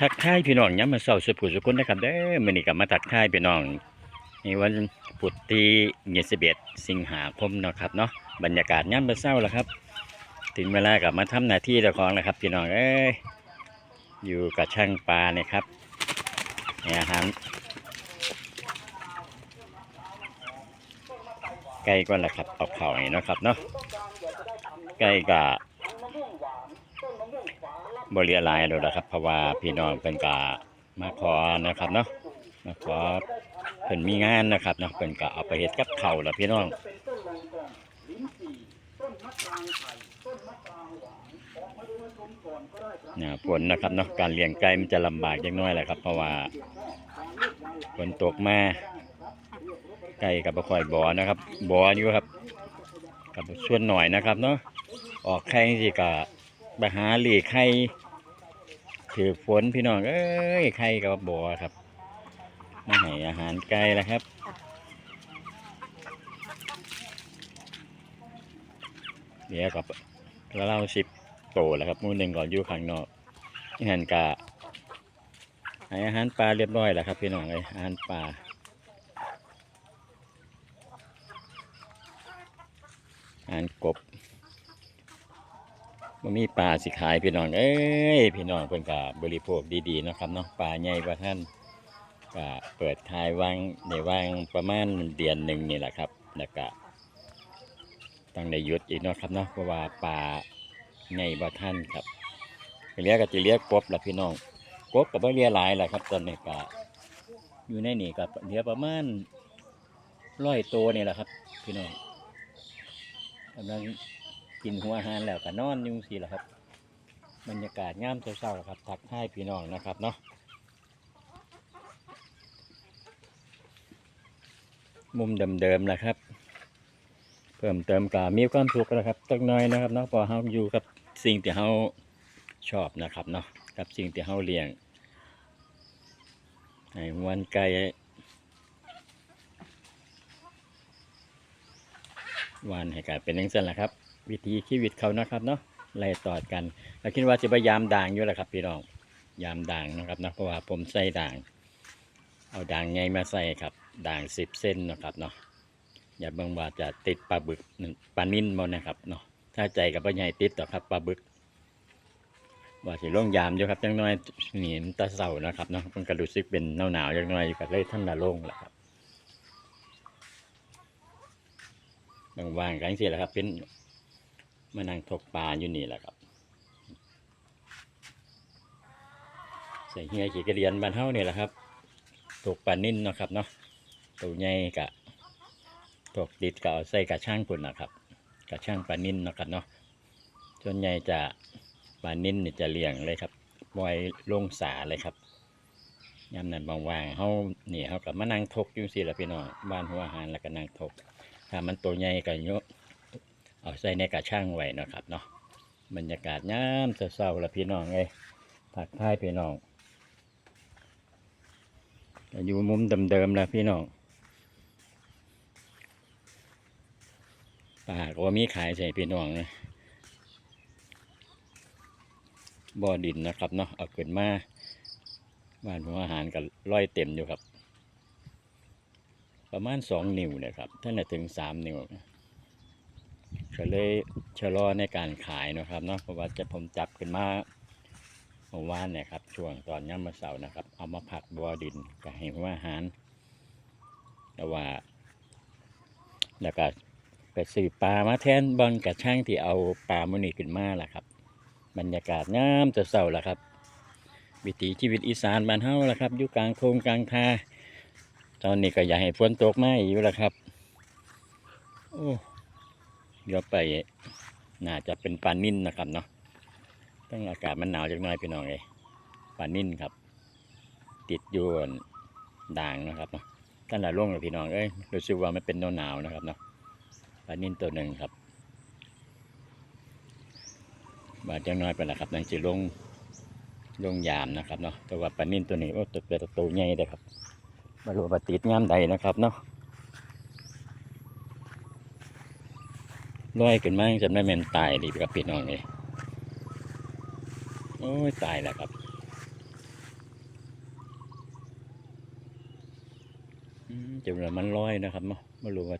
ทักทายพี่น้องย้ำมาเศร้าสุดผู้สุคนนะครับเด้อมื้อนี้ก็มาทักทายพี่น้องในวันพุธที่21สิงหาคมเนาะครับเนาะบรรยากาศย้ำมาเศร้าแล้วครับ ถึงเวลากับมาทำหน้าที่เจ้าของแล้วครับพี่น้องเอ้ยอยู่กับช่างปลาเนี่ยครับนี่อาหารไก่ก่อนละครับเอาเข่าให้เนาะครับเนาะไก่กับ บริลายแล้วนะครับ เพราะว่าพี่น้องเป็นกามาขอนะครับเนาะมาขอเพิ่นมีงานนะครับเนาะเพิ่นก็เอาไปเฮ็ดกับข้าแล้วพี่น้องเนี่ยฝนนะครับเนาะการเลี้ยงไก่มันจะลำบากจังน้อยแหละครับ เพราะว่าฝนตกมาไก่กับบ่ค่อยบ่อนะครับบ่ออยู่ครับกับส่วนหน่อยนะครับเนาะออกไข่สิก็ไปหาหลีไข่ ถือฝนพี่น้องเอ้ยไข่กับบัวครับมาให้อาหารไก่แล้วครับเดี๋ยวกับแล้วเราสิบโตแล้วครับหมูหนึ่งก่อนอยู่ข้างนอกนี่หันกะให้อาหารปลาเรียบร้อยแล้วครับ พี่น้องเลยอาหารปลาอาหารกบ มันมีปลาสิขายพี่น้อง เอ้ยพี่น้องเพิ่นก็บริโภคดีๆนะครับเนาะปลาใหญ่กว่าท่านก็เปิดขายวางในวางประมาณเดือนหนึ่งนี่แหละครับแล้วก็ต้องได้หยุดอีกเนาะครับเนาะเพราะว่าปลาใหญ่กว่าท่านครับเรียกก็จะเรียกกบละพี่น้องกบกับเรียหลายแหละครับตอนนี้ก็อยู่ในนี่ก็เรียประมาณร้อยตัวนี่แหละครับ พี่น้องกำลัง กินหัวอาหารแล้วก็นอนยุ่งสิแหละครับ บรรยากาศงามเศร้าๆครับทักทายพี่น้องนะครับเนาะมุมเดิมๆนะครับ เพิ่มเติมก็มีความสุขนะครับตักหน้อยนะครับเนาะพอเฮาอยู่กับสิ่งที่เฮาชอบนะครับเนาะกับสิ่งที่เฮาเลี้ยงให้วันไก่วันให้กลายเป็นอย่างนั้นแหละครับ วิถีชีวิตเขานะครับเนาะไล่ตอดกันแล้วคิดว่าจะพยายามด่างอยู่แหละครับ พี่น้องยามด่างนะครับนะเพราะว่าผมใส่ด่าง เอาด่างไงมาใส่ครับ ด่างสิบเส้นนะครับเนาะอย่าเบิ่งว่าจะติดปลาบึกปลานิ่นบ่นะครับเนาะถ้าใจกับปลาใหญ่ติดต่อครับปลาบึกว่าสิล่งยามอยู่ครับจังน้อยหนีมันตะเสานะครับเนาะมันก็รู้สึกเป็นหนาวๆจังน้อยก็เลยท่านละลงแหละครับว่างๆกันสิแหละครับเป็น มานั่งทกปลาอยู่นี่แหละครับ ใส่เฮียขี่กระเดียนบ้านเฮานี่แหละครับตกปลานิ่นเนาะครับเนาะตัวใหญ่กะตกติดก็เอาใส่กระช่างปุ่นนะครับกระช่างปลานิ่นเนาะครับเนาะส่วนใหญ่จะปลานิ่นนี่จะเลี้ยงเลยครับปล่อยลงสาเลยครับยามนั้นว่างๆเฮานี่เฮากับมานั่งทกอยู่สิละพี่น้องบ้านหัวหารแล้วก็นั่งทกถ้ามันตัวใหญ่ก็โยก เอาใส่ในกระช่างไว้นะครับเนาะบรรยากาศงามเศร้าๆละพี่น้องเอ้ยผักทายพี่น้องอยู่มุมเดิมๆแล้วพี่น้องปลาก็ว่ามีขายใส่พี่น้องนะบ่อดินนะครับเนาะเอาขึ้นมาบ้านหัวอาหารกับร้อยเต็มอยู่ครับ ประมาณสองนิ้วนะครับท่านะถึงสามนิ้ว ก็เลยชะลอในการขายนะครับเนาะเพราะว่าจะผมจับขึ้นมาเมื่อวานเนี่ยครับช่วงตอนย่ำมาเสาร์นะครับ เอามาผักบัวดินกับให้หัวอาหารแต่ว่าแล้วก็ไปซื้อปลามาแทนบางกระช่างที่เอาปลามุนีขึ้นมาล่ะครับ บรรยากาศงามจะเศร้าล่ะครับ วิถีชีวิตอีสานบ้านเฮาล่ะครับอยู่กลางโคงกลางทาตอนนี้ก็อยากให้ฝนตกมาอยู่ล่ะครับ โอ้ เดี๋ยวไปน่าจะเป็นปลานิ่นนะครับเนาะตั้งอากาศมันหนาวจักหน่อยพี่น้องเลยปลานิ่นครับ ติดอยู่บนด่างนะครับเนาะท่านละล่วงเลยพี่น้องเอ้ยรู้สึกว่ามันเป็นหนาวนะครับเนาะปลานิ่นตัวหนึ่งครับบาดจังน้อยไปละครับนังจะลงลงยามนะครับเนาะแต่ว่าปลานิ่นตัวนี้โอ้ตัวเป็นตัวใหญ่เลยครับมารู้ว่าติดงามใดนะครับเนาะ ร้อยขึ้นมาจำได้แม่นตายดีครับพี่น้องเลยโอ้ยตายแล้วครับจำนวนมันลอยนะครับมาะไม่รู้ว่า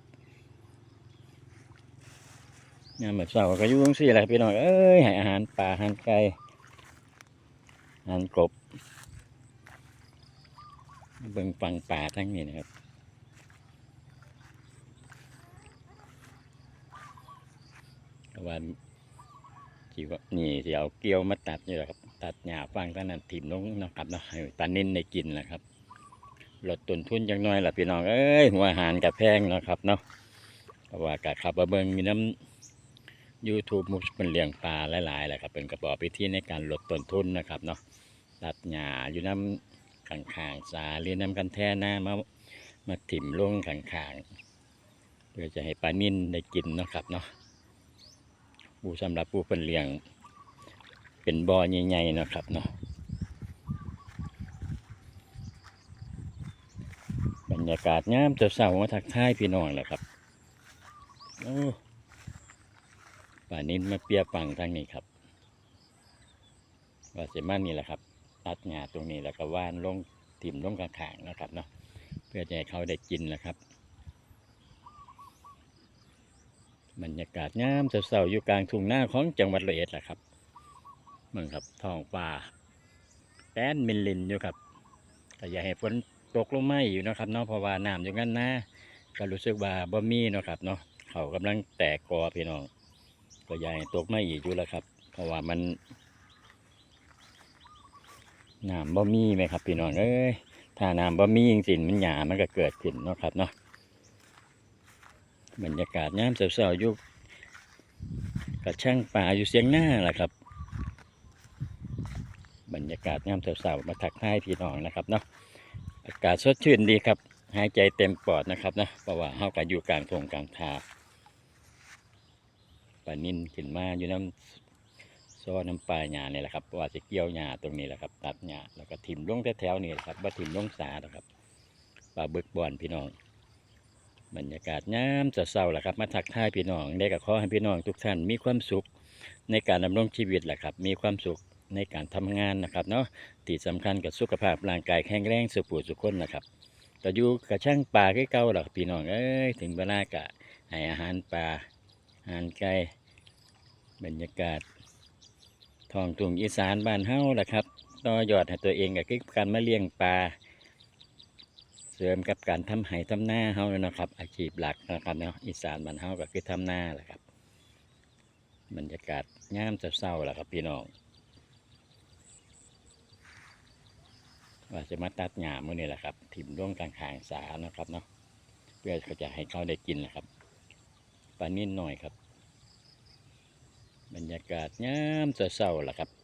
เนี่ยมือนเสาก็ยุ่งสี่แหละพี่น้องเอ้ยให้อาหารป่าอาหารไก่อาหารกบเบิ่งฟังป่าทั้งนี้นะครับ ว่าที่ว่านี่สิเอาเกลียวมาตัดนี่แหละครับ ตัดหญ้าฟังตั้งนั้นถิ่มลงนะครับเนาะให้ปลานิ่นได้กินแหละครับลดต้นทุนจังน้อยล่ะพี่น้องเอ้ยหัวอาหารกับแพงนะครับเนาะเพราะว่ากะขับมาเบิงมีน้ำ YouTube มุกเป็นเลี้ยงปลาหลายๆแหละครับ เป็นกระบอกวิธีในการลดต้นทุนนะครับเนาะตัดหญ้าอยู่น้ำข้างสาเรียนน้ำกันแท่หน้ามามาถิ่มลงข้างเพื่อจะให้ปลานิ่นได้กินนะครับเนาะ ปูสำหรับปูเป็นเลี้ยง เป็นบ่อใหญ่ๆนะครับเนาะบรรยากาศงามเช้าๆมาทักทายพี่น้องแหละครับโอ้ป่านินมาเปียฟังทางนี้ครับว่าเสมานี่แหละครับตัดหญ้าตรงนี้แล้วก็ว่านลงถิ่มลงกระถางๆนะครับเนาะเพื่อจะให้เขาได้กินนะครับ บรรยากาศงามเศร้าๆอยู่กลางทุ่งนาของจังหวัดร้อยเอ็ดแหละครับเมืองครับท้องฟ้าแป้นมินลินอยู่ครับ แต่อย่าให้ฝนตกลงมาอยู่นะครับเนาะเพราะว่าน้ำอยู่งั้นนะก็รู้สึกว่าบ่มีเนาะครับเนาะเขากำลังแตกกอพี่น้อง ก็ยายตกไม่อีกอยู่แล้วครับ เพราะว่ามันน้ำบ่มีไหมครับพี่น้องเอ้ยถ้าน้ำบ่มีจริงๆมันหยามันก็เกิดขึ้นเนาะครับเนาะ บรรยากาศยามเช้าๆอยู่กับช่างป่าอยู่เสียงหน้าแหละครับ บรรยากาศยามเช้าๆมาทักท้ายพี่น้องนะครับเนาะอากาศสดชื่นดีครับ หายใจเต็มปอดนะครับนะเพราะว่าเฮาก็อยู่กลางทงกลางทาปลานิ่นขึ้นมาอยู่น้ำซ้อน้ำปลาหญ้านี่ยแหละครับว่าจะเกี่ยวหญ้าตรงนี้แหละครับตัดหญ้าแล้วก็ถิ่มลงแถวๆนี่แหละครับว่าถิ่มลงสานะครับปลาบึกบอนพี่น้อง บรรยากาศงามจะเศร้าๆแหละครับ มาทักทายพี่น้องได้กับขอให้พี่น้องทุกท่านมีความสุขในการดำรงชีวิตแหละครับ มีความสุขในการทำงานนะครับเนาะที่สำคัญกับสุขภาพร่างกายแข็งแรงสุขสุขคนนะครับก็อยู่กับช่างปลาคือเก่าหรอกพี่น้องเอ้ยถึงเวลากะให้อาหารปลาอาหารไก่บรรยากาศท้องทุ่งอีสานบ้านเฮาแหละครับต่อยอดให้ตัวเองก็คือการมาเลี้ยงปลา เสริมกับการทำไห่ทำหน้าเฮาเลยนะครับ อาชีพหลักนะครับเนาะอีสานบ้านเฮาก็คือทำหน้าแหละครับบรรยากาศงามเศร้าๆล่ะครับพี่น้องว่าจะมาตัดหญ้ามื้อนี้แหละครับ ถิ่มร่วงกลางขางสานะครับเนาะเพื่อเขาจะให้เขาได้กินนะครับปลานิ่นหน่อยครับ บรรยากาศงามเศร้าๆล่ะครับ